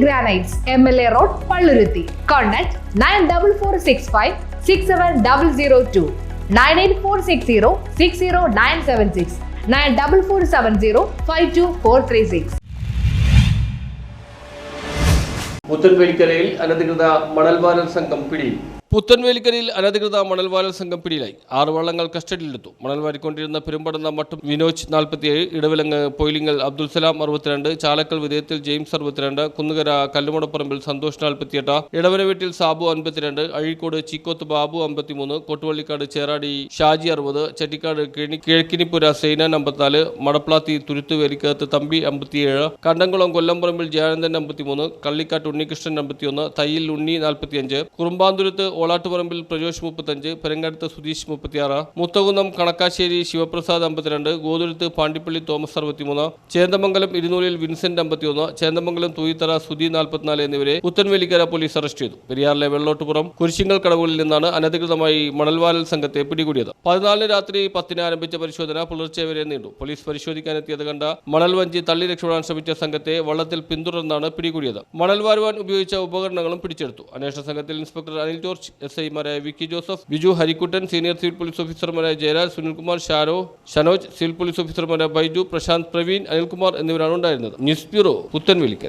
Granites M L A road Palluruthy contact nine double four six five six seven double zero two nine eight four six zero six zero nine seven six nine double four seven zero five two four three six പുത്തൻവേലിക്കരയിൽ അനധികൃത മണൽവാരൽ സംഘം പിടിയിൽ പുത്തൻവേലിക്കരയിൽ അനധികൃത മണൽവാരൽ സംഘം പിടിയിലായി. ആറ് വള്ളങ്ങൾ കസ്റ്റഡിയിലെടുത്തു. മണൽ വാരിക്കൊണ്ടിരുന്ന പെരുമ്പടന്ന മട്ടും വിനോജ് നാൽപ്പത്തിയേഴ് ഇടവിലങ്ങ് പൊയിലിങ്ങൽ അബ്ദുൽ സലാം അറുപത്തിരണ്ട് ചാലക്കൽ വിധേയത്തിൽ ജെയിംസ് അറുപത്തിരണ്ട് കുന്നുകര കല്ലുമുടപ്പറമ്പിൽ സന്തോഷ് നാൽപ്പത്തിയെട്ട് ഇടവന വീട്ടിൽ സാബു അൻപത്തിരണ്ട് അഴീക്കോട് ചീക്കോത്ത് ബാബു അമ്പത്തിമൂന്ന് കൊട്ടുവള്ളിക്കാട് ചേറാടി ഷാജി അറുപത് ചെട്ടിക്കാട് കിഴി- കിഴക്കിനിപ്പുര സൈനാൻ അമ്പത്തിനാല് മടപ്ലാത്തി തുരുത്തുവേലിക്കകത്ത് തമ്പി അമ്പത്തിയേഴ് കണ്ടംകുളം കൊല്ലംപറമ്പിൽ ജയാനന്ദൻ അമ്പത്തിമൂന്ന് കള്ളിക്കാട്ട് ഉണ്ണികൃഷ്ണൻ അമ്പത്തിയൊന്ന് തയ്യിൽ ഉണ്ണി നാൽപ്പത്തിയഞ്ച് കുറുമ്പാന്തുരത്ത് ഓളാട്ടുപറമ്പിൽ പ്രജോഷ് മുപ്പത്തഞ്ച് പെരങ്ങടുത്ത് സുധീഷ് മുപ്പത്തിയാറ് മുത്തകുന്നം കണക്കാശ്ശേരി ശിവപ്രസാദ് അമ്പത്തിരണ്ട് ഗോതുരത്ത് പാണ്ടിപ്പള്ളി തോമസ് അറുപത്തിമൂന്ന് ചേന്ദമംഗലം ഇരുന്നൂലിൽ വിൻസെന്റ് അമ്പത്തിയൊന്ന് ചേന്ദമംഗലം തൂയിത്തറ സുധി നാൽപ്പത്തിനാല് എന്നിവരെ പുത്തൻവേലിക്കര പോലീസ് അറസ്റ്റ് ചെയ്തു. പെരിയാറിലെ വെള്ളോട്ടുപുറം കുരിശിങ്ങൽ കടവുകളിൽ നിന്നാണ് അനധികൃതമായി മണൽവാരൽ സംഘത്തെ പിടികൂടിയത്. പതിനാലിന് രാത്രി പത്തിന് ആരംഭിച്ച പരിശോധന പുലർച്ചെ വരെ നീണ്ടു. പോലീസ് പരിശോധിക്കാനെത്തിയത് കണ്ട മണൽ വഞ്ചി തള്ളി രക്ഷപ്പെടാൻ ശ്രമിച്ച സംഘത്തെ വള്ളത്തിൽ പിന്തുടർന്നാണ് പിടികൂടിയത്. മണൽ വാരുവാൻ ഉപയോഗിച്ച ഉപകരണങ്ങളും പിടിച്ചെടുത്തു. അന്വേഷണ സംഘത്തിൽ ഇൻസ്പെക്ടർ അനിൽ ജോർജ് എസ് ഐമാരായ K Joseph Biju Harikuttan senior civil police ഓഫീസർമാരായ ജയരാജ് സുനിൽകുമാർ ഷാരോ ഷനോജ് സിവിൽ പോലീസ് ഓഫീസർമാരായ ബൈജു പ്രശാന്ത് പ്രവീൺ അനിൽകുമാർ എന്നിവരാണ് ഉണ്ടായിരുന്നത്. News bureau Puthenvelikkara